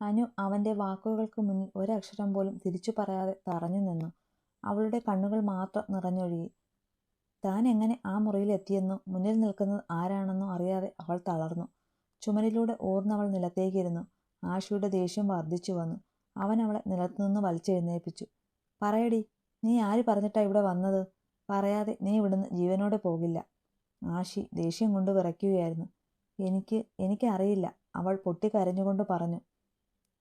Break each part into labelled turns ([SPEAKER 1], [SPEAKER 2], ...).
[SPEAKER 1] അനു അവന്റെ വാക്കുകൾക്ക് മുന്നിൽ ഒരക്ഷരം പോലും തിരിച്ചു പറയാതെ തറഞ്ഞു നിന്നു. അവളുടെ കണ്ണുകൾ മാത്രം നിറഞ്ഞൊഴുകി. താൻ എങ്ങനെ ആ മുറിയിൽ എത്തിയെന്നോ മുന്നിൽ നിൽക്കുന്നത് ആരാണെന്നോ അറിയാതെ അവൾ തളർന്നു. ചുമരിലൂടെ ഓർന്നവൾ നിലത്തേക്കിരുന്നു. ആഷിയുടെ ദേഷ്യം വർദ്ധിച്ചു വന്നു. അവൻ അവളെ നിലത്തുനിന്ന് വലിച്ചെഴുന്നേൽപ്പിച്ചു. പറയടി നീ ആര് പറഞ്ഞിട്ടാ ഇവിടെ വന്നത്? പറയാതെ നീ ഇവിടുന്ന് ജീവനോടെ പോകില്ല. ആഷി ദേഷ്യം കൊണ്ട് വിറയ്ക്കുകയായിരുന്നു. എനിക്ക് എനിക്കറിയില്ല അവൾ പൊട്ടിക്കരഞ്ഞുകൊണ്ട് പറഞ്ഞു.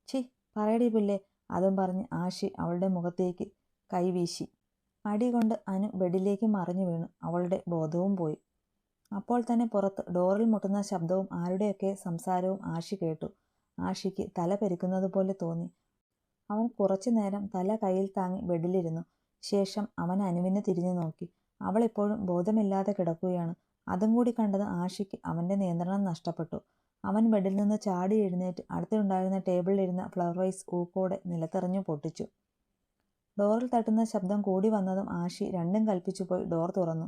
[SPEAKER 1] ഛി പറയടി പിള്ളേ. അതും പറഞ്ഞ് ആഷി അവളുടെ മുഖത്തേക്ക് കൈവീശി. അടി കൊണ്ട് അനു ബെഡിലേക്ക് മറിഞ്ഞു വീണു. അവളുടെ ബോധവും പോയി. അപ്പോൾ തന്നെ പുറത്ത് ഡോറിൽ മുട്ടുന്ന ശബ്ദവും ആരുടെയൊക്കെ സംസാരവും ആഷി കേട്ടു. ആഷിക്ക് തല പെരുക്കുന്നത് പോലെ തോന്നി. അവൻ കുറച്ചു നേരം തല കയ്യിൽ താങ്ങി ബെഡിലിരുന്നു. ശേഷം അവൻ അനുവിനെ തിരിഞ്ഞു നോക്കി. അവൾ ഇപ്പോഴും ബോധമില്ലാതെ കിടക്കുകയാണ്. അതും കൂടി കണ്ടത് ആഷിക്ക് അവന്റെ നിയന്ത്രണം നഷ്ടപ്പെട്ടു. അവൻ ബെഡിൽ നിന്ന് ചാടി എഴുന്നേറ്റ് അടുത്തുണ്ടായിരുന്ന ടേബിളിലിരുന്ന ഫ്ലവർ വൈസ് ഊക്കോടെ നിലത്തെറിഞ്ഞു പൊട്ടിച്ചു. ഡോറിൽ തട്ടുന്ന ശബ്ദം കൂടി വന്നതും ആഷി രണ്ടും കൽപ്പിച്ചു പോയി ഡോർ തുറന്നു.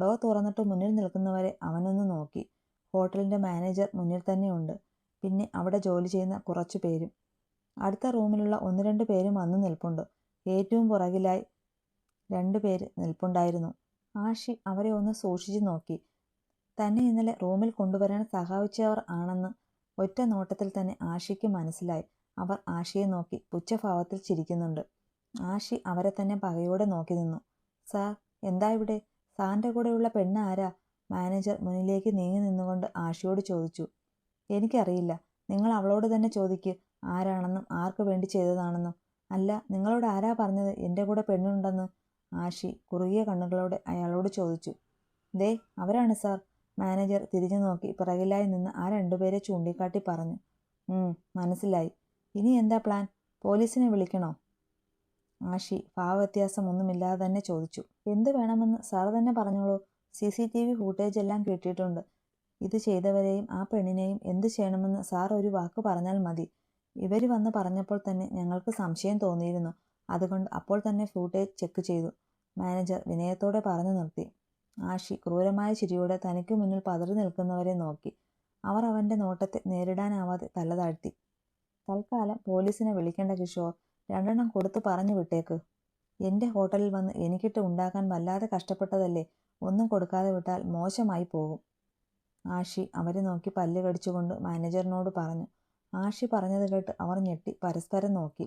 [SPEAKER 1] ഡോർ തുറന്നിട്ട് മുന്നിൽ നിൽക്കുന്നവരെ അവനൊന്ന് നോക്കി. ഹോട്ടലിന്റെ മാനേജർ മുന്നിൽ തന്നെയുണ്ട് പിന്നെ അവിടെ ജോലി ചെയ്യുന്ന കുറച്ചു പേരും. അടുത്ത റൂമിലുള്ള ഒന്ന് രണ്ട് പേരും വന്നു നിൽപ്പുണ്ട്. ഏറ്റവും പുറകിലായി രണ്ടു പേര് നിൽപ്പുണ്ടായിരുന്നു. ആഷി അവരെ ഒന്ന് സൂക്ഷിച്ചു നോക്കി. തന്നെ ഇന്നലെ റൂമിൽ കൊണ്ടുവരാൻ സഹായിച്ചവർ ആണെന്ന് ഒറ്റ നോട്ടത്തിൽ തന്നെ ആഷിക്ക് മനസ്സിലായി. അവർ ആഷിയെ നോക്കി പുച്ഛഭാവത്തിൽ ചിരിക്കുന്നുണ്ട്. ആഷി അവരെ തന്നെ പകയോടെ നോക്കി നിന്നു. സാർ എന്താ ഇവിടെ? സാറിന്റെ കൂടെയുള്ള പെണ്ണ് ആരാ മാനേജർ മുന്നിലേക്ക് നീങ്ങി നിന്നുകൊണ്ട് ആഷിയോട് ചോദിച്ചു. എനിക്കറിയില്ല. നിങ്ങൾ അവളോട് തന്നെ ചോദിക്ക്. ആരാണെന്നും ആർക്ക് വേണ്ടി ചെയ്തതാണെന്നും. അല്ല നിങ്ങളോട് ആരാ പറഞ്ഞത്? എന്റെ കൂടെ പെണ്ണുണ്ടെന്ന്. ആഷി കുറുകിയ കണ്ണുകളോടെ അയാളോട് ചോദിച്ചു. ദേ അവരാണ് സാർ. മാനേജർ തിരിഞ്ഞു നോക്കി പിറകിലായി നിന്ന് ആ രണ്ടുപേരെ ചൂണ്ടിക്കാട്ടി പറഞ്ഞു മനസ്സിലായി. ഇനി എന്താ പ്ലാൻ? പോലീസിനെ വിളിക്കണോ? ആഷി ഭാവവ്യത്യാസമൊന്നുമില്ലാതെ തന്നെ ചോദിച്ചു. എന്ത് വേണമെന്ന് സാർ തന്നെ പറഞ്ഞോളൂ. C C T V footage എല്ലാം കിട്ടിയിട്ടുണ്ട്. ഇത് ചെയ്തവരെയും ആ പെണ്ണിനെയും എന്ത് ചെയ്യണമെന്ന് സാർ ഒരു വാക്ക് പറഞ്ഞാൽ മതി. ഇവർ വന്ന് പറഞ്ഞപ്പോൾ തന്നെ ഞങ്ങൾക്ക് സംശയം തോന്നിയിരുന്നു. അതുകൊണ്ട് അപ്പോൾ തന്നെ ഫൂട്ടേജ് ചെക്ക് ചെയ്തു. മാനേജർ വിനയത്തോടെ പറഞ്ഞു നിർത്തി. ആഷി ക്രൂരമായ ചിരിയോടെ തനിക്ക് മുന്നിൽ പതറി നിൽക്കുന്നവരെ നോക്കി. അവർ അവന്റെ നോട്ടത്തെ നേരിടാനാവാതെ തല താഴ്ത്തി. തൽക്കാലം പോലീസിനെ വിളിക്കേണ്ട കിഷോർ രണ്ടെണ്ണം കൊടുത്തു പറഞ്ഞു വിട്ടേക്ക്. എന്റെ ഹോട്ടലിൽ വന്ന് എനിക്കിട്ട് ഉണ്ടാക്കാൻ വല്ലാതെ കഷ്ടപ്പെട്ടതല്ലേ? ഒന്നും കൊടുക്കാതെ വിട്ടാൽ മോശമായി പോകും. ആഷി അവരെ നോക്കി പല്ല് കടിച്ചുകൊണ്ട് മാനേജറിനോട് പറഞ്ഞു. ആഷി പറഞ്ഞത് കേട്ട് അവർ ഞെട്ടി പരസ്പരം നോക്കി.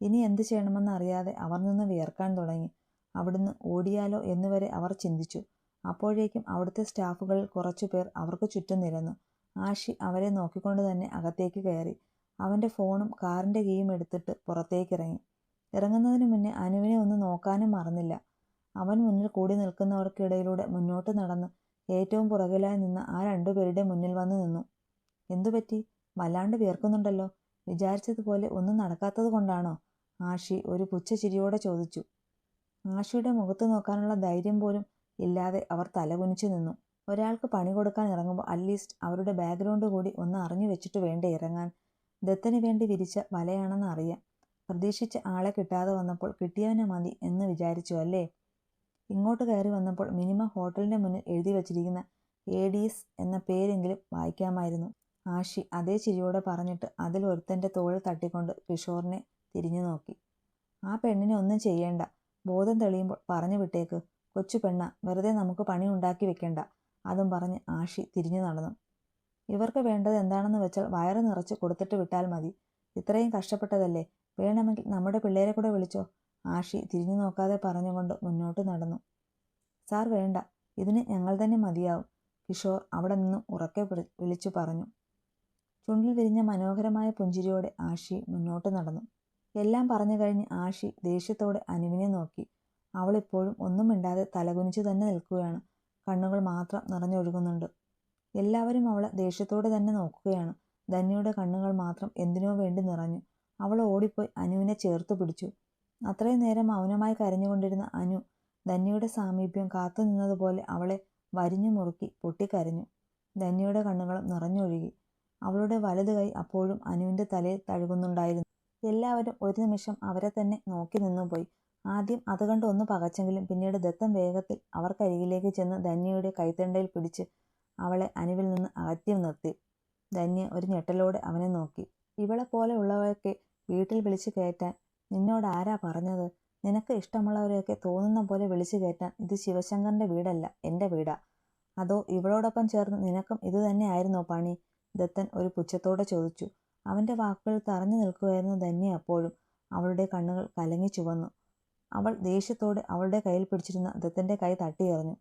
[SPEAKER 1] ഇനി എന്ത് ചെയ്യണമെന്ന് അറിയാതെ അവർ നിന്ന് വിയർക്കാൻ തുടങ്ങി. അവിടുന്ന് ഓടിയാലോ എന്നുവരെ അവർ ചിന്തിച്ചു. അപ്പോഴേക്കും അവിടുത്തെ സ്റ്റാഫുകളിൽ കുറച്ചു പേർ അവർക്ക് ചുറ്റും നിരന്നു. ആഷി അവരെ നോക്കിക്കൊണ്ട് തന്നെ അകത്തേക്ക് കയറി. അവന്റെ ഫോണും കാറിന്റെ കീയും എടുത്തിട്ട് പുറത്തേക്ക് ഇറങ്ങി ഇറങ്ങുന്നതിന് മുന്നേ അനുവിനെ ഒന്ന് നോക്കാനും മറന്നില്ല. അവൻ മുന്നിൽ കൂടി നിൽക്കുന്നവർക്കിടയിലൂടെ മുന്നോട്ട് നടന്ന് ഏറ്റവും പുറകിലായി നിന്ന് ആ രണ്ടുപേരുടെ മുന്നിൽ വന്ന് നിന്നു. എന്തുപറ്റി? വല്ലാണ്ട് വിയർക്കുന്നുണ്ടല്ലോ. വിചാരിച്ചതുപോലെ ഒന്നും നടക്കാത്തത് കൊണ്ടാണോ? ആഷി ഒരു പുച്ഛ ചിരിയോടെ ചോദിച്ചു. ആഷിയുടെ മുഖത്ത് നോക്കാനുള്ള ധൈര്യം പോലും ഇല്ലാതെ അവർ തലകുനിച്ചു നിന്നു. ഒരാൾക്ക് പണി കൊടുക്കാൻ ഇറങ്ങുമ്പോൾ അറ്റ്ലീസ്റ്റ് അവരുടെ ബാക്ക്ഗ്രൗണ്ട് കൂടി ഒന്ന് അറിഞ്ഞു വെച്ചിട്ട് വേണ്ടേ ഇറങ്ങാൻ. ദത്തന് വേണ്ടി വിരിച്ച വലയാണെന്ന് അറിയാം പ്രതീക്ഷിച്ച ആളെ കിട്ടാതെ വന്നപ്പോൾ കിട്ടിയവനെ മതി എന്ന് വിചാരിച്ചു അല്ലേ? ഇങ്ങോട്ട് കയറി വന്നപ്പോൾ മിനിമം ഹോട്ടലിന്റെ മുന്നിൽ എഴുതി വച്ചിരിക്കുന്ന ഏഡീസ് എന്ന പേരെങ്കിലും വായിക്കാമായിരുന്നു. ആഷി അതേ ചിരിയോടെ പറഞ്ഞിട്ട് അതിൽ ഒരുത്തന്റെ തോളിൽ തട്ടിക്കൊണ്ട് കിഷോറിനെ തിരിഞ്ഞു നോക്കി. ആ പെണ്ണിനെ ഒന്നും ചെയ്യേണ്ട. ബോധം തെളിയുമ്പോൾ പറഞ്ഞു വിട്ടേക്ക് കൊച്ചു പെണ്ണ വെറുതെ നമുക്ക് പണി ഉണ്ടാക്കി വെക്കേണ്ട അതും പറഞ്ഞ് ആഷി തിരിഞ്ഞു നടന്നു. ഇവർക്ക് വേണ്ടത് എന്താണെന്ന് വെച്ചാൽ വയറ് നിറച്ച് കൊടുത്തിട്ട് വിട്ടാൽ മതി. ഇത്രയും കഷ്ടപ്പെട്ടതല്ലേ? വേണമെങ്കിൽ നമ്മുടെ പിള്ളേരെ കൂടെ വിളിച്ചോ? ആഷി തിരിഞ്ഞു നോക്കാതെ പറഞ്ഞുകൊണ്ട് മുന്നോട്ട് നടന്നു. സാർ വേണ്ട ഇതിന് ഞങ്ങൾ തന്നെ മതിയാവും കിഷോർ അവിടെ നിന്ന് ഉറക്കെ വിളിച്ചു പറഞ്ഞു. ചുണ്ടിൽ വിരിഞ്ഞ മനോഹരമായ പുഞ്ചിരിയോടെ ആഷി മുന്നോട്ട് നടന്നു. എല്ലാം പറഞ്ഞു കഴിഞ്ഞ് ആഷി ദേഷ്യത്തോടെ അനുവിനെ നോക്കി. അവളിപ്പോഴും ഒന്നും മിണ്ടാതെ തലകുനിച്ചു തന്നെ നിൽക്കുകയാണ്. കണ്ണുകൾ മാത്രം നിറഞ്ഞൊഴുകുന്നുണ്ട്. എല്ലാവരും അവളെ ദേഷ്യത്തോടെ തന്നെ നോക്കുകയാണ്. ധന്യയുടെ കണ്ണുകൾ മാത്രം എന്തിനോ വേണ്ടി നിറഞ്ഞു. അവൾ ഓടിപ്പോയി അനുവിനെ ചേർത്ത് പിടിച്ചു. അത്രയും നേരം മൗനമായി കരഞ്ഞുകൊണ്ടിരുന്ന അനു ധന്യയുടെ സാമീപ്യം കാത്തു നിന്നതുപോലെ അവളെ വരിഞ്ഞു മുറുക്കി പൊട്ടിക്കരഞ്ഞു. ധന്യയുടെ കണ്ണുകളും നിറഞ്ഞൊഴുകി. അവളുടെ വലത് കൈ അപ്പോഴും അനുവിന്റെ തലയിൽ തഴുകുന്നുണ്ടായിരുന്നു. എല്ലാവരും ഒരു നിമിഷം അവരെ തന്നെ നോക്കി നിന്നുപോയി ആദ്യം അത് കണ്ട് ഒന്ന് പകച്ചെങ്കിലും പിന്നീട് ദത്തം വേഗത്തിൽ അവർക്കരികിലേക്ക് ചെന്ന് ധന്യയുടെ കൈത്തണ്ടയിൽ പിടിച്ച് അവളെ അനുവിൽ നിന്ന് അകറ്റി നിർത്തി. ധന്യ ഒരു ഞെട്ടലോടെ അവനെ നോക്കി. ഇവളെ പോലെ ഉള്ളവയൊക്കെ വീട്ടിൽ വിളിച്ചു കയറ്റാൻ നിന്നോട് ആരാ പറഞ്ഞത്? നിനക്ക് ഇഷ്ടമുള്ളവരെയൊക്കെ തോന്നുന്ന പോലെ വിളിച്ചു കയറ്റാൻ ഇത് ശിവശങ്കറിന്റെ വീടല്ല എന്റെ വീടാ. അതോ ഇവളോടൊപ്പം ചേർന്ന് നിനക്കും ഇത് തന്നെയായിരുന്നോ പണി? ദത്തൻ ഒരു പുച്ഛത്തോടെ ചോദിച്ചു. അവന്റെ വാക്കുകൾ തറഞ്ഞു നിൽക്കുകയായിരുന്നു തന്നെ അപ്പോഴും അവളുടെ കണ്ണുകൾ കലങ്ങി ചുവന്നു. അവൾ ദേഷ്യത്തോടെ അവളുടെ കയ്യിൽ പിടിച്ചിരുന്ന ദത്തന്റെ കൈ തട്ടിയെറിഞ്ഞു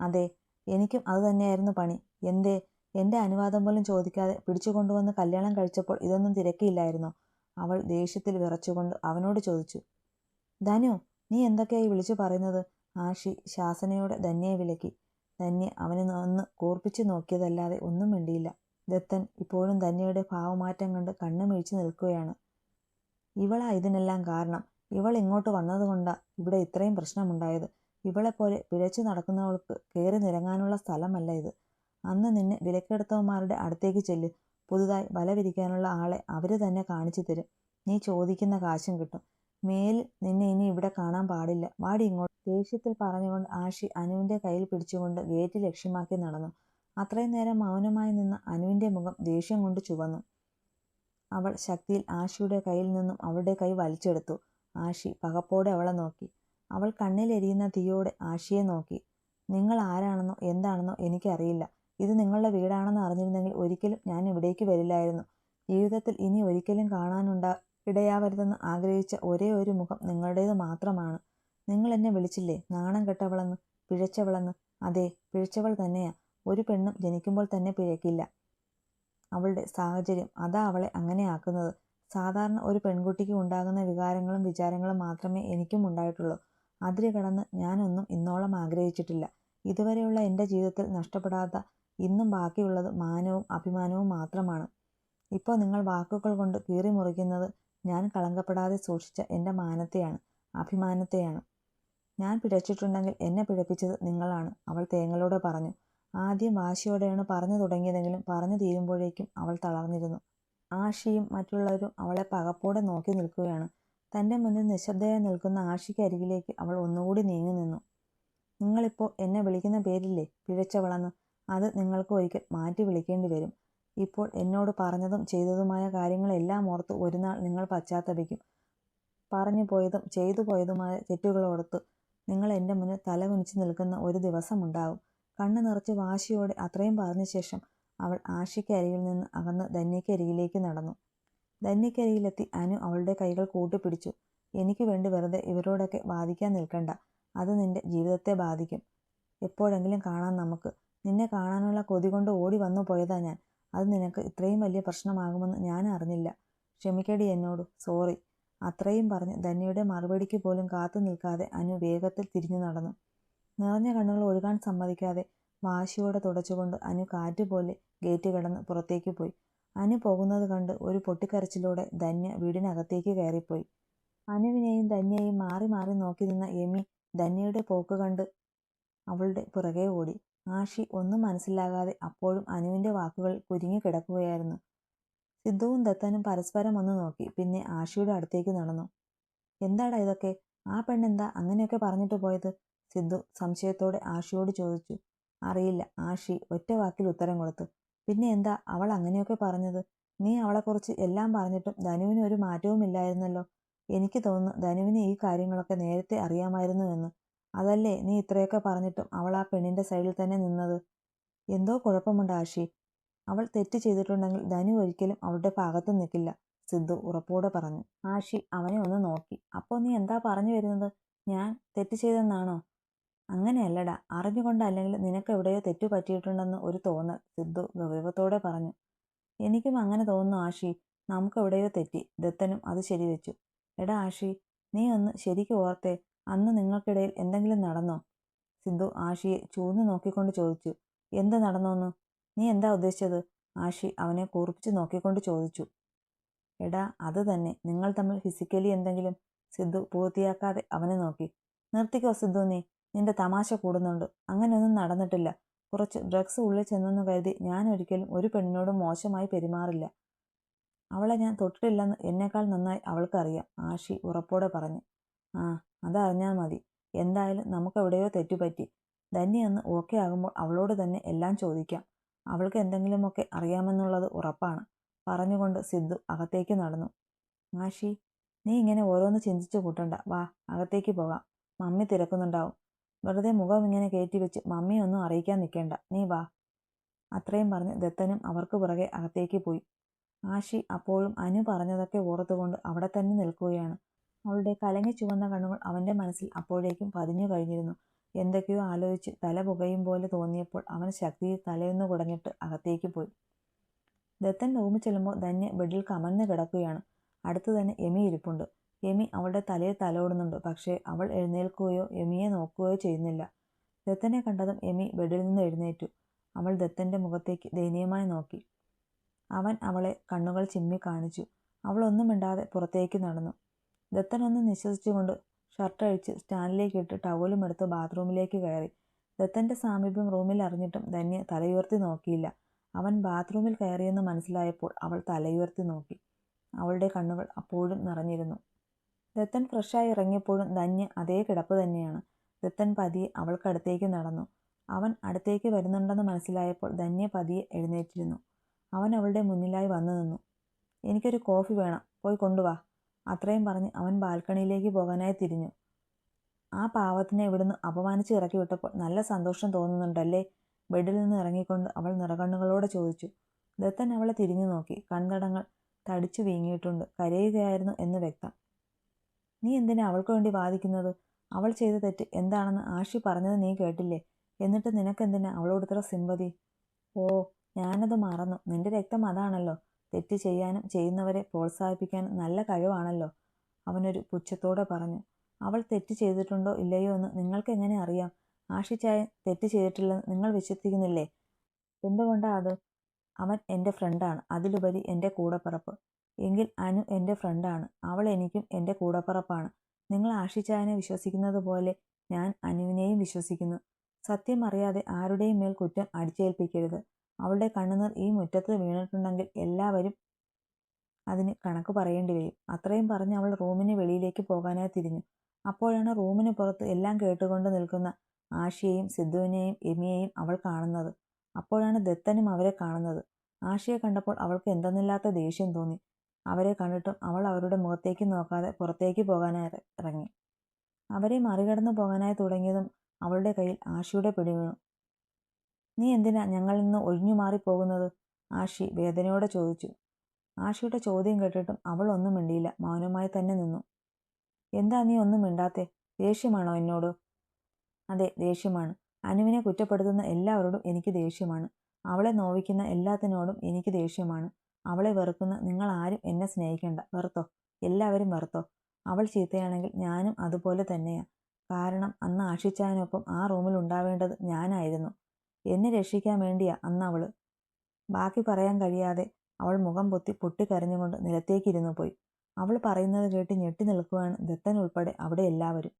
[SPEAKER 1] അതെ എനിക്കും അത് തന്നെയായിരുന്നു പണി. എന്തേ എന്റെ അനുവാദം പോലും ചോദിക്കാതെ പിടിച്ചു കൊണ്ടുവന്ന് കല്യാണം കഴിച്ചപ്പോൾ ഇതൊന്നും തിരക്കിയില്ലായിരുന്നു? അവൾ ദേഷ്യത്തിൽ വിറച്ചുകൊണ്ട് അവനോട് ചോദിച്ചു. ധനു നീ എന്തൊക്കെയായി വിളിച്ചു പറയുന്നത്? ആഷി ശാസനയോടെ ധന്യയെ വിലക്കി. ധന്യ അവനെ ഒന്ന് കൂർപ്പിച്ചു നോക്കിയതല്ലാതെ ഒന്നും മിണ്ടിയില്ല. ദത്തൻ ഇപ്പോഴും ധന്യയുടെ ഭാവമാറ്റം കണ്ട് കണ്ണു മിഴിച്ചു നിൽക്കുകയാണ്. ഇവളാ ഇതിനെല്ലാം കാരണം. ഇവൾ ഇങ്ങോട്ട് വന്നതുകൊണ്ടാ ഇവിടെ ഇത്രയും പ്രശ്നമുണ്ടായത്. ഇവളെപ്പോലെ പിഴച്ചു നടക്കുന്നവൾക്ക് കയറി നിരങ്ങാനുള്ള സ്ഥലമല്ല ഇത്. അന്ന് നിന്നെ വിലക്കെടുത്തവന്മാരുടെ അടുത്തേക്ക് ചെല്ല്. പുതുതായി വല വിരിക്കാനുള്ള ആളെ അവർ തന്നെ കാണിച്ചു തരും. നീ ചോദിക്കുന്ന കാശും കിട്ടും. മേലിൽ നിന്നെ ഇനി ഇവിടെ കാണാൻ പാടില്ല. വാടി ഇങ്ങോട്ട്. ദേഷ്യത്തിൽ പറഞ്ഞുകൊണ്ട് ആഷി അനുവിന്റെ കയ്യിൽ പിടിച്ചുകൊണ്ട് ഗേറ്റ് ലക്ഷ്യമാക്കി നടന്നു. അത്രയും നേരം മൗനമായി നിന്ന അനുവിന്റെ മുഖം ദേഷ്യം കൊണ്ട് ചുവന്നു. അവൾ ശക്തിയിൽ ആഷിയുടെ കയ്യിൽ നിന്നും അവളുടെ കൈ വലിച്ചെടുത്തു. ആഷി പകപ്പോടെ അവളെ നോക്കി. അവൾ കണ്ണിലെരിയുന്ന തീയോടെ ആഷിയെ നോക്കി. നിങ്ങൾ ആരാണെന്നോ എന്താണെന്നോ എനിക്കറിയില്ല. ഇത് നിങ്ങളുടെ വീടാണെന്ന് അറിഞ്ഞിരുന്നെങ്കിൽ ഒരിക്കലും ഞാൻ ഇവിടേക്ക് വരില്ലായിരുന്നു. ജീവിതത്തിൽ ഇനി ഒരിക്കലും കാണാനുണ്ടാ ഇടയാവരുതെന്ന് ആഗ്രഹിച്ച ഒരേ ഒരു മുഖം നിങ്ങളുടേത് മാത്രമാണ്. നിങ്ങൾ എന്നെ വിളിച്ചില്ലേ? നാണം കെട്ടവളെന്ന്? പിഴച്ചവളെന്ന്? അതെ പിഴച്ചവൾ തന്നെയാ. ഒരു പെണ്ണും ജനിക്കുമ്പോൾ തന്നെ പിഴക്കില്ല അവളുടെ സാഹചര്യം അതാ അവളെ അങ്ങനെ ആക്കുന്നത് സാധാരണ ഒരു പെൺകുട്ടിക്ക് ഉണ്ടാകുന്ന വികാരങ്ങളും വിചാരങ്ങളും മാത്രമേ എനിക്കും ഉണ്ടായിട്ടുള്ളൂ. അതിര് കടന്ന് ഞാനൊന്നും ഇന്നോളം ആഗ്രഹിച്ചിട്ടില്ല. ഇതുവരെയുള്ള എന്റെ ജീവിതത്തിൽ നഷ്ടപ്പെടാത്ത ഇന്നും ബാക്കിയുള്ളത് മാനവും അഭിമാനവും മാത്രമാണ്. ഇപ്പോൾ നിങ്ങൾ വാക്കുകൾ കൊണ്ട് കീറി മുറിക്കുന്നത് ഞാൻ കളങ്കപ്പെടാതെ സൂക്ഷിച്ച എന്റെ മാനത്തെയാണ് അഭിമാനത്തെയാണ്. ഞാൻ പിഴച്ചിട്ടുണ്ടെങ്കിൽ എന്നെ പിഴപ്പിച്ചത് നിങ്ങളാണ് അവൾ തേങ്ങളോട് പറഞ്ഞു. ആദ്യം വാശിയോടെയാണ് പറഞ്ഞു തുടങ്ങിയതെങ്കിലും പറഞ്ഞു തീരുമ്പോഴേക്കും അവൾ തളർന്നിരുന്നു. ആഷിയും മറ്റുള്ളവരും അവളെ പകപ്പോടെ നോക്കി നിൽക്കുകയാണ്. തന്റെ മുന്നിൽ നിശബ്ദയായി നിൽക്കുന്ന ആഷിക്കരികിലേക്ക് അവൾ ഒന്നുകൂടി നീങ്ങി നിന്നു. നിങ്ങളിപ്പോൾ എന്നെ വിളിക്കുന്ന പേരില്ലേ? പിഴച്ചവളെന്ന്. അത് നിങ്ങൾക്ക് ഒരിക്കൽ മാറ്റി വിളിക്കേണ്ടി വരും. ഇപ്പോൾ എന്നോട് പറഞ്ഞതും ചെയ്തതുമായ കാര്യങ്ങളെല്ലാം ഓർത്ത് ഒരു നാൾ നിങ്ങൾ പശ്ചാത്തപിക്കും. പറഞ്ഞു പോയതും ചെയ്തു പോയതുമായ തെറ്റുകളോർത്ത് നിങ്ങൾ എന്റെ മുന്നിൽ തലകുനിച്ച് നിൽക്കുന്ന ഒരു ദിവസമുണ്ടാകും കണ്ണു നിറച്ച് വാശിയോടെ അത്രയും പറഞ്ഞ ശേഷം അവൾ ആഷിക്കരികിൽ നിന്ന് അകന്ന് ധന്യക്കരികിലേക്ക് നടന്നു. ധന്യക്കരികിലെത്തി അനു അവളുടെ കൈകൾ കൂട്ടിപ്പിടിച്ചു. എനിക്ക് വേണ്ടി വെറുതെ ഇവരോടൊക്കെ വാദിക്കാൻ നിൽക്കണ്ട. അത് നിന്റെ ജീവിതത്തെ ബാധിക്കും. എപ്പോഴെങ്കിലും കാണാം നമുക്ക്. നിന്നെ കാണാനുള്ള കൊതി കൊണ്ട് ഓടി വന്നു പോയതാ ഞാൻ. അത് നിനക്ക് ഇത്രയും വലിയ പ്രശ്നമാകുമെന്ന് ഞാൻ അറിഞ്ഞില്ല. ക്ഷമിക്കടി എന്നോട്. സോറി. അത്രയും പറഞ്ഞ് ധന്യയുടെ മറുപടിക്ക് പോലും കാത്തു നിൽക്കാതെ അനു വേഗത്തിൽ തിരിഞ്ഞു നടന്നു. നിറഞ്ഞ കണ്ണുകൾ ഒഴുകാൻ സമ്മതിക്കാതെ വാശിയോടെ തുടച്ചുകൊണ്ട് അനു കാറ്റുപോലെ ഗേറ്റ് കടന്ന് പുറത്തേക്ക് പോയി. അനു പോകുന്നത് കണ്ട് ഒരു പൊട്ടിക്കരച്ചിലൂടെ ധന്യ വീടിനകത്തേക്ക് കയറിപ്പോയി. അനുവിനെയും ധന്യയെയും മാറി മാറി നോക്കി നിന്ന എമി ധന്യയുടെ പോക്ക് കണ്ട് അവളുടെ പുറകെ ഓടി. ആഷി ഒന്നും മനസ്സിലാകാതെ അപ്പോഴും അനുവിന്റെ വാക്കുകൾ കുരുങ്ങി കിടക്കുകയായിരുന്നു. സിദ്ധുവും ദത്തനും പരസ്പരം ഒന്ന് നോക്കി. പിന്നെ ആഷിയുടെ അടുത്തേക്ക് നടന്നു. എന്താടാ ഇതൊക്കെ? ആ പെണ്ണെന്താ അങ്ങനെയൊക്കെ പറഞ്ഞിട്ട് പോയത്? സിദ്ധു സംശയത്തോടെ ആഷിയോട് ചോദിച്ചു. അറിയില്ല ആഷി ഒറ്റ വാക്കിൽ ഉത്തരം കൊടുത്തു. പിന്നെ എന്താ അവൾ അങ്ങനെയൊക്കെ പറഞ്ഞത്? നീ അവളെക്കുറിച്ച് എല്ലാം പറഞ്ഞിട്ടും ധനുവിന് ഒരു മാറ്റവുമില്ലായിരുന്നല്ലോ എനിക്ക് തോന്നുന്നു ധനുവിന് ഈ കാര്യങ്ങളൊക്കെ നേരത്തെ അറിയാമായിരുന്നുവെന്ന് അതല്ലേ നീ ഇത്രയൊക്കെ പറഞ്ഞിട്ടും അവൾ ആ പെണ്ണിന്റെ സൈഡിൽ തന്നെ നിന്നത്? എന്തോ കുഴപ്പമുണ്ട് ആഷി. അവൾ തെറ്റ് ചെയ്തിട്ടുണ്ടെങ്കിൽ ധനു ഒരിക്കലും അവളുടെ ഭാഗത്ത് നിൽക്കില്ല സിദ്ധു ഉറപ്പോടെ പറഞ്ഞു. ആഷി അവനെ ഒന്ന് നോക്കി. അപ്പോൾ നീ എന്താ പറഞ്ഞു വരുന്നത്? ഞാൻ തെറ്റ് ചെയ്തെന്നാണോ? അങ്ങനെയല്ലടാ. അറിഞ്ഞുകൊണ്ടല്ലെങ്കിൽ നിനക്ക് എവിടെയോ തെറ്റു പറ്റിയിട്ടുണ്ടെന്ന് ഒരു തോന്നൽ സിദ്ധു ഗൗരവത്തോടെ പറഞ്ഞു. എനിക്കും അങ്ങനെ തോന്നുന്നു ആഷി. നമുക്ക് എവിടെയോ തെറ്റി. ദത്തനും അത് ശരിവെച്ചു. എടാ ആഷി നീ ഒന്ന് ശരിക്കും ഓർത്തെ. അന്ന് നിങ്ങൾക്കിടയിൽ എന്തെങ്കിലും നടന്നോ? സിദ്ധു ആഷിയെ ചൂഴ്ന്നു നോക്കിക്കൊണ്ട് ചോദിച്ചു. എന്ത് നടന്നോന്ന്? നീ എന്താ ഉദ്ദേശിച്ചത്? ആഷി അവനെ കൂർപ്പിച്ച് നോക്കിക്കൊണ്ട് ചോദിച്ചു. എടാ അത് തന്നെ. നിങ്ങൾ തമ്മിൽ ഫിസിക്കലി എന്തെങ്കിലും സിദ്ധു പൂർത്തിയാക്കാതെ അവനെ നോക്കി. നിർത്തിക്കോ സിദ്ധു നീ. നിന്റെ തമാശ കൂടുന്നുണ്ട്. അങ്ങനെയൊന്നും നടന്നിട്ടില്ല. കുറച്ച് ഡ്രഗ്സ് ഉള്ളിൽ ചെന്നെന്ന് കരുതി ഞാൻ ഒരിക്കലും ഒരു പെണ്ണിനോടും മോശമായി പെരുമാറില്ല. അവളെ ഞാൻ തൊട്ടിട്ടില്ലെന്ന് എന്നേക്കാൾ നന്നായി അവൾക്കറിയാം ആഷി ഉറപ്പോടെ പറഞ്ഞു. ആ അതറിഞ്ഞാൽ മതി. എന്തായാലും നമുക്കെവിടെയോ തെറ്റുപറ്റി. ധന്യ ഒന്ന് ഓക്കെ ആകുമ്പോൾ അവളോട് തന്നെ എല്ലാം ചോദിക്കാം. അവൾക്ക് എന്തെങ്കിലുമൊക്കെ അറിയാമെന്നുള്ളത് ഉറപ്പാണ്. പറഞ്ഞുകൊണ്ട് സിദ്ധു അകത്തേക്ക് നടന്നു. ആഷി നീ ഇങ്ങനെ ഓരോന്ന് ചിന്തിച്ചു കൂട്ടണ്ട. വാ അകത്തേക്ക് പോകാം. മമ്മി തിരക്കുന്നുണ്ടാവും. വെറുതെ മുഖം ഇങ്ങനെ കയറ്റി വെച്ച് മമ്മി ഒന്നും അറിയിക്കാൻ നിൽക്കേണ്ട. നീ വാ. അത്രയും പറഞ്ഞ് ദത്തനും അവർക്ക് പുറകെ അകത്തേക്ക് പോയി. ആശി അപ്പോഴും അനു പറഞ്ഞതൊക്കെ ഓർത്തുകൊണ്ട് അവിടെ തന്നെ നിൽക്കുകയാണ്. അവളുടെ കലങ്ങി ചുവന്ന കണ്ണുകൾ അവന്റെ മനസ്സിൽ അപ്പോഴേക്കും പതിഞ്ഞു കഴിഞ്ഞിരുന്നു. എന്തൊക്കെയോ ആലോചിച്ച് തല പുകയും പോലെ തോന്നിയപ്പോൾ അവൻ ശക്തിയിൽ തലയൊന്ന് കുടഞ്ഞിട്ട് അകത്തേക്ക് പോയി. ദത്തൻ റൂമിൽ ചെല്ലുമ്പോൾ ധന്യ ബെഡിൽ കമന്ന് കിടക്കുകയാണ്. അടുത്തു തന്നെ എമി ഇരിപ്പുണ്ട്. എമി അവളുടെ തലയിൽ തലോടുന്നുണ്ട്. പക്ഷേ അവൾ എഴുന്നേൽക്കുകയോ എമിയെ നോക്കുകയോ ചെയ്യുന്നില്ല. ദത്തനെ കണ്ടതും എമി ബെഡിൽ നിന്ന് എഴുന്നേറ്റു. അവൾ ദത്തന്റെ മുഖത്തേക്ക് ദയനീയമായി നോക്കി. അവൻ അവളെ കണ്ണുകൾ ചിമ്മി കാണിച്ചു. അവൾ ഒന്നും മിണ്ടാതെ പുറത്തേക്ക് നടന്നു. ദത്തൻ ഒന്ന് നിശ്വസിച്ചുകൊണ്ട് ഷർട്ട് അഴിച്ച് സ്റ്റാൻഡിലേക്ക് ഇട്ട് ടവലും എടുത്ത് ബാത്റൂമിലേക്ക് കയറി. ദത്തന്റെ സാമീപ്യം റൂമിൽ അറിഞ്ഞിട്ടും ധന്യ തലയുയർത്തി നോക്കിയില്ല. അവൻ ബാത്റൂമിൽ കയറിയെന്ന് മനസ്സിലായപ്പോൾ അവൾ തലയുയർത്തി നോക്കി. അവളുടെ കണ്ണുകൾ അപ്പോഴും നിറഞ്ഞിരുന്നു. ദത്തൻ ഫ്രഷായി ഇറങ്ങിയപ്പോഴും ധന്യ അതേ കിടപ്പ് തന്നെയാണ്. ദത്തൻ പതിയെ അവൾക്കടുത്തേക്ക് നടന്നു. അവൻ അടുത്തേക്ക് വരുന്നുണ്ടെന്ന് മനസ്സിലായപ്പോൾ ധന്യ പതിയെ എഴുന്നേറ്റിരുന്നു. അവൻ അവളുടെ മുന്നിലായി വന്നു നിന്നു. എനിക്കൊരു കോഫി വേണം. പോയി കൊണ്ടുവാ അത്രയും പറഞ്ഞ് അവൻ ബാൽക്കണിയിലേക്ക് പോകാനായി തിരിഞ്ഞു. ആ പാവത്തിനെ ഇവിടുന്ന് അപമാനിച്ച് ഇറക്കി വിട്ടപ്പോൾ നല്ല സന്തോഷം തോന്നുന്നുണ്ടല്ലേ? ബെഡിൽ നിന്ന് ഇറങ്ങിക്കൊണ്ട് അവൾ നിറകണ്ണുകളോടെ ചോദിച്ചു. ദത്തൻ അവളെ തിരിഞ്ഞു നോക്കി. കണ്ണടങ്ങൾ തടിച്ചു വീങ്ങിയിട്ടുണ്ട്. കരയുകയായിരുന്നു എന്ന് വ്യക്തം. നീ എന്തിനാ അവൾക്ക് വേണ്ടി വാദിക്കുന്നത്? അവൾ ചെയ്ത തെറ്റ് എന്താണെന്ന് ആഷി പറഞ്ഞത് നീ കേട്ടില്ലേ? എന്നിട്ട് നിനക്കെന്തിനാ അവളോട് ഇത്ര സിമ്പതി? ഓ ഞാനത് മറന്നു. നിന്റെ രക്തം അതാണല്ലോ. തെറ്റ് ചെയ്യാനും ചെയ്യുന്നവരെ പ്രോത്സാഹിപ്പിക്കാനും നല്ല കഴിവാണല്ലോ. അവനൊരു പുച്ഛത്തോടെ പറഞ്ഞു. അവൾ തെറ്റ് ചെയ്തിട്ടുണ്ടോ ഇല്ലയോ എന്ന് നിങ്ങൾക്ക് എങ്ങനെ അറിയാം? ആഷിച്ചായ തെറ്റ് ചെയ്തിട്ടില്ലെന്ന് നിങ്ങൾ വിശ്വസിക്കുന്നില്ലേ? എന്തുകൊണ്ടാ അത്? അവൻ എന്റെ ഫ്രണ്ടാണ് അതിലുപരി എന്റെ കൂടെ കൂടപ്പിറപ്പ്. എങ്കിൽ അനു എന്റെ ഫ്രണ്ടാണ് അവൾ എനിക്കും എന്റെ കൂടപ്പുറപ്പാണ്. നിങ്ങൾ ആഷിച്ചായനെ വിശ്വസിക്കുന്നത് പോലെ ഞാൻ അനുവിനെയും വിശ്വസിക്കുന്നു. സത്യം അറിയാതെ ആരുടെയും മേൽ കുറ്റം അടിച്ചേൽപ്പിക്കരുത്. അവളുടെ കണ്ണുനീർ ഈ മുറ്റത്ത് വീണിട്ടുണ്ടെങ്കിൽ എല്ലാവരും അതിന് കണക്ക് പറയേണ്ടി വരും. അത്രയും പറഞ്ഞ് അവൾ റൂമിന് വെളിയിലേക്ക് പോകാനായി തിരിഞ്ഞു. അപ്പോഴാണ് റൂമിന് പുറത്ത് എല്ലാം കേട്ടുകൊണ്ട് നിൽക്കുന്ന ആഷിയെയും സിദ്ധുവിനെയും എമിയെയും അവൾ കാണുന്നത്. അപ്പോഴാണ് ദത്തനും അവരെ കാണുന്നത്. ആഷിയെ കണ്ടപ്പോൾ അവൾക്ക് എന്തെന്നില്ലാത്ത ദേഷ്യം തോന്നി. അവരെ കണ്ടിട്ടും അവൾ അവരുടെ മുഖത്തേക്ക് നോക്കാതെ പുറത്തേക്ക് പോകാനായി ഇറങ്ങി. അവരെ മറികടന്നു പോകാനായി തുടങ്ങിയതും അവളുടെ കയ്യിൽ ആഷിയുടെ പിടിവീണു നീ എന്തിനാ ഞങ്ങളിൽ നിന്ന് ഒഴിഞ്ഞു മാറി പോകുന്നത്? ആഷി വേദനയോടെ ചോദിച്ചു. ആഷിയുടെ ചോദ്യം കേട്ടിട്ടും അവൾ ഒന്നും മിണ്ടിയില്ല മൗനമായി തന്നെ നിന്നു. എന്താ നീ ഒന്നും മിണ്ടാത്തെ? ദേഷ്യമാണോ എന്നോട്? അതെ ദേഷ്യമാണ്. അനുവിനെ കുറ്റപ്പെടുത്തുന്ന എല്ലാവരോടും എനിക്ക് ദേഷ്യമാണ്. അവളെ നോവിക്കുന്ന എല്ലാത്തിനോടും എനിക്ക് ദേഷ്യമാണ്. അവളെ വെറുക്കുന്ന. നിങ്ങൾ ആരും എന്നെ സ്നേഹിക്കണ്ട. വെറുത്തോ? എല്ലാവരും വെറുത്തോ? അവൾ ചീത്തയാണെങ്കിൽ ഞാനും അതുപോലെ തന്നെയാണ് കാരണം അന്ന് ആഷിച്ചാനൊപ്പം ആ റൂമിൽ ഉണ്ടാവേണ്ടത് ഞാനായിരുന്നു. എന്നെ രക്ഷിക്കാൻ വേണ്ടിയാ അന്ന് അവൾ. ബാക്കി പറയാൻ കഴിയാതെ അവൾ മുഖം പൊത്തി പൊട്ടിക്കരഞ്ഞുകൊണ്ട് നിലത്തേക്കിരുന്നു പോയി. അവൾ പറയുന്നത് കേട്ട് ഞെട്ടി നിൽക്കുകയാണ് ദത്തൻ ഉൾപ്പെടെ അവിടെ എല്ലാവരും.